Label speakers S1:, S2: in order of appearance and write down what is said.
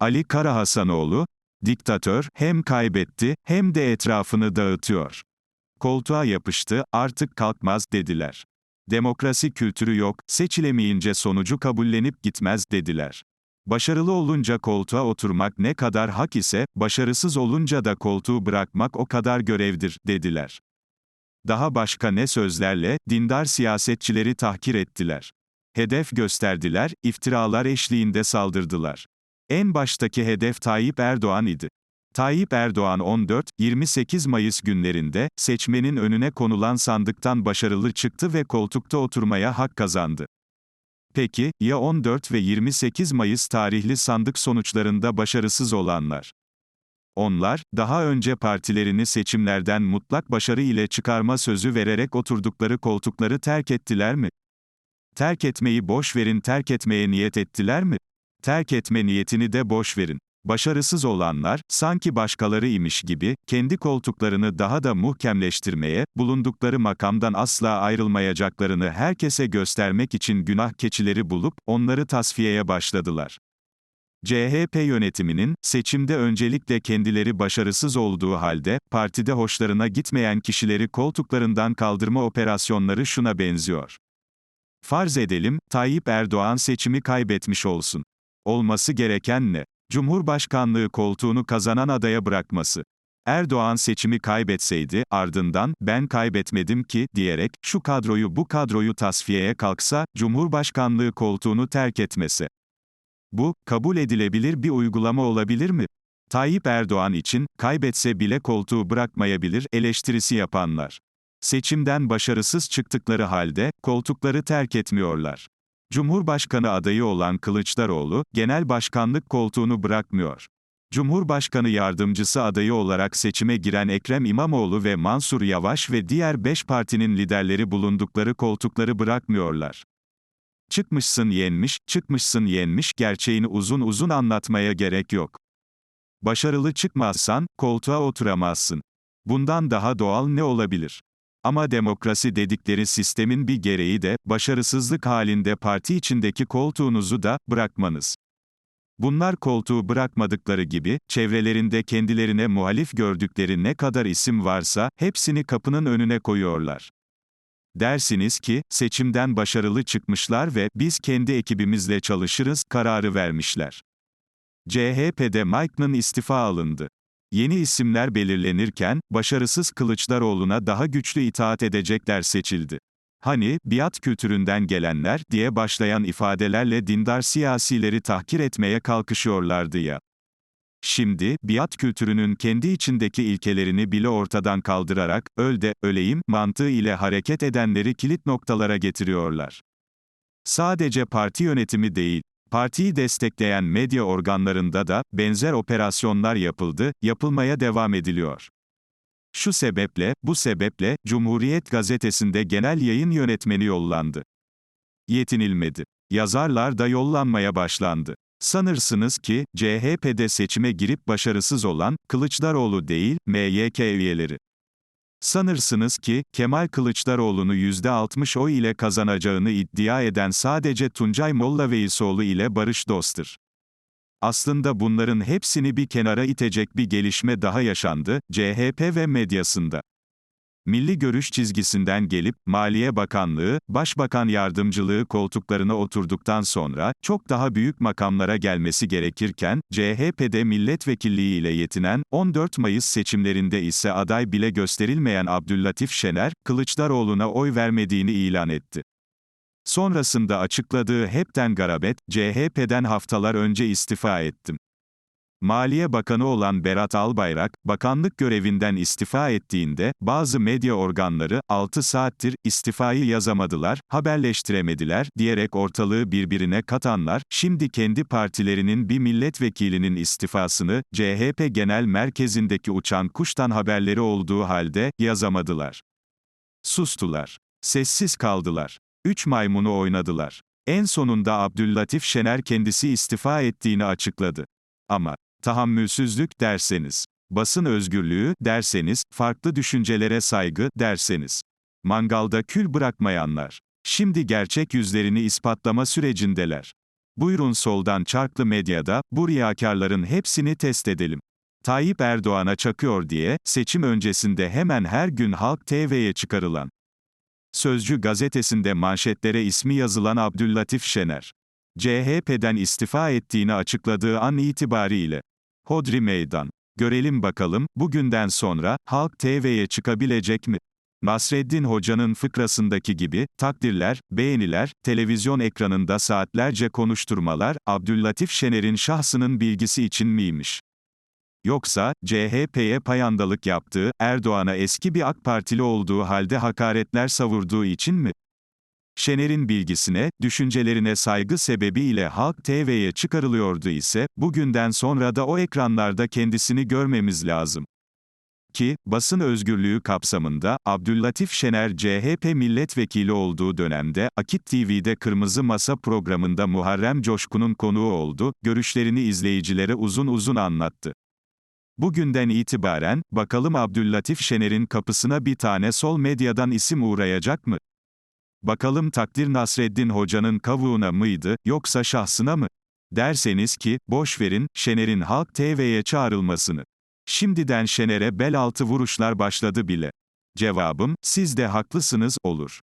S1: Ali Karahasanoğlu, diktatör, hem kaybetti, hem de etrafını dağıtıyor. Koltuğa yapıştı, artık kalkmaz dediler. Demokrasi kültürü yok, seçilemeyince sonucu kabullenip gitmez dediler. Başarılı olunca koltuğa oturmak ne kadar hak ise, başarısız olunca da koltuğu bırakmak o kadar görevdir, dediler. Daha başka ne sözlerle, dindar siyasetçileri tahkir ettiler. Hedef gösterdiler, iftiralar eşliğinde saldırdılar. En baştaki hedef Tayyip Erdoğan idi. Tayyip Erdoğan 14-28 Mayıs günlerinde, seçmenin önüne konulan sandıktan başarılı çıktı ve koltukta oturmaya hak kazandı. Peki, ya 14 ve 28 Mayıs tarihli sandık sonuçlarında başarısız olanlar? Onlar, daha önce partilerini seçimlerden mutlak başarı ile çıkarma sözü vererek oturdukları koltukları terk ettiler mi? Terk etmeyi boş verin terk etmeye niyet ettiler mi? Terk etme niyetini de boş verin. Başarısız olanlar, sanki başkaları imiş gibi, kendi koltuklarını daha da muhkemleştirmeye, bulundukları makamdan asla ayrılmayacaklarını herkese göstermek için günah keçileri bulup, onları tasfiyeye başladılar. CHP yönetiminin, seçimde öncelikle kendileri başarısız olduğu halde, partide hoşlarına gitmeyen kişileri koltuklarından kaldırma operasyonları şuna benziyor. Farz edelim, Tayyip Erdoğan seçimi kaybetmiş olsun. Olması gereken ne? Cumhurbaşkanlığı koltuğunu kazanan adaya bırakması. Erdoğan seçimi kaybetseydi, ardından, ben kaybetmedim ki, diyerek, şu kadroyu bu kadroyu tasfiyeye kalksa, Cumhurbaşkanlığı koltuğunu terk etmesi. Bu, kabul edilebilir bir uygulama olabilir mi? Tayyip Erdoğan için, kaybetse bile koltuğu bırakmayabilir, eleştirisi yapanlar. Seçimden başarısız çıktıkları halde, koltukları terk etmiyorlar. Cumhurbaşkanı adayı olan Kılıçdaroğlu, genel başkanlık koltuğunu bırakmıyor. Cumhurbaşkanı yardımcısı adayı olarak seçime giren Ekrem İmamoğlu ve Mansur Yavaş ve diğer beş partinin liderleri bulundukları koltukları bırakmıyorlar. Çıkmışsın yenmiş, çıkmışsın yenmiş gerçeğini uzun uzun anlatmaya gerek yok. Başarılı çıkmazsan, koltuğa oturamazsın. Bundan daha doğal ne olabilir? Ama demokrasi dedikleri sistemin bir gereği de, başarısızlık halinde parti içindeki koltuğunuzu da, bırakmanız. Bunlar koltuğu bırakmadıkları gibi, çevrelerinde kendilerine muhalif gördükleri ne kadar isim varsa, hepsini kapının önüne koyuyorlar. Dersiniz ki, seçimden başarılı çıkmışlar ve, biz kendi ekibimizle çalışırız, kararı vermişler. CHP'de Mike'nın istifa alındı. Yeni isimler belirlenirken, başarısız Kılıçdaroğlu'na daha güçlü itaat edecekler seçildi. Hani, biat kültüründen gelenler, diye başlayan ifadelerle dindar siyasileri tahkir etmeye kalkışıyorlardı ya. Şimdi, biat kültürünün kendi içindeki ilkelerini bile ortadan kaldırarak, öl de, öleyim, mantığı ile hareket edenleri kilit noktalara getiriyorlar. Sadece parti yönetimi değil, Partiyi destekleyen medya organlarında da benzer operasyonlar yapıldı, yapılmaya devam ediliyor. Şu sebeple, bu sebeple, Cumhuriyet gazetesinde genel yayın yönetmeni yollandı. Yetinilmedi. Yazarlar da yollanmaya başlandı. Sanırsınız ki, CHP'de seçime girip başarısız olan, Kılıçdaroğlu değil, MYK üyeleri. Sanırsınız ki, Kemal Kılıçdaroğlu'nu %60 oy ile kazanacağını iddia eden sadece Tuncay Molla Veysoğlu ile Barış Dost'tur. Aslında bunların hepsini bir kenara itecek bir gelişme daha yaşandı, CHP ve medyasında milli görüş çizgisinden gelip, Maliye Bakanlığı, Başbakan Yardımcılığı koltuklarına oturduktan sonra, çok daha büyük makamlara gelmesi gerekirken, CHP'de milletvekilliği ile yetinen, 14 Mayıs seçimlerinde ise aday bile gösterilmeyen Abdüllatif Şener, Kılıçdaroğlu'na oy vermediğini ilan etti. Sonrasında açıkladığı hepten garabet, CHP'den haftalar önce istifa ettim. Maliye Bakanı olan Berat Albayrak, bakanlık görevinden istifa ettiğinde, bazı medya organları, 6 saattir, istifayı yazamadılar, haberleştiremediler, diyerek ortalığı birbirine katanlar, şimdi kendi partilerinin bir milletvekilinin istifasını, CHP Genel Merkezindeki uçan kuştan haberleri olduğu halde, yazamadılar. Sustular. Sessiz kaldılar. Üç maymunu oynadılar. En sonunda Abdüllatif Şener kendisi istifa ettiğini açıkladı. Ama, tahammülsüzlük derseniz, basın özgürlüğü derseniz, farklı düşüncelere saygı derseniz, mangalda kül bırakmayanlar, şimdi gerçek yüzlerini ispatlama sürecindeler. Buyurun soldan çarklı medyada, bu riyakarların hepsini test edelim. Tayyip Erdoğan'a çakıyor diye, seçim öncesinde hemen her gün Halk TV'ye çıkarılan. Sözcü gazetesinde manşetlere ismi yazılan Abdüllatif Şener. CHP'den istifa ettiğini açıkladığı an itibariyle. Hodri Meydan. Görelim bakalım, bugünden sonra, Halk TV'ye çıkabilecek mi? Nasreddin Hoca'nın fıkrasındaki gibi, takdirler, beğeniler, televizyon ekranında saatlerce konuşturmalar, Abdüllatif Şener'in şahsının bilgisi için miymiş? Yoksa, CHP'ye payandalık yaptığı, Erdoğan'a eski bir AK Partili olduğu halde hakaretler savurduğu için mi? Şener'in bilgisine, düşüncelerine saygı sebebiyle Halk TV'ye çıkarılıyordu ise, bugünden sonra da o ekranlarda kendisini görmemiz lazım. Ki, basın özgürlüğü kapsamında, Abdüllatif Şener CHP milletvekili olduğu dönemde, Akit TV'de Kırmızı Masa programında Muharrem Coşkun'un konuğu oldu, görüşlerini izleyicilere uzun uzun anlattı. Bugünden itibaren, bakalım Abdüllatif Şener'in kapısına bir tane sol medyadan isim uğrayacak mı? Bakalım takdir Nasreddin Hoca'nın kavuğuna mıydı, yoksa şahsına mı? Derseniz ki, boş verin, Şener'in Halk TV'ye çağrılmasını. Şimdiden Şener'e bel altı vuruşlar başladı bile. Cevabım, siz de haklısınız, olur.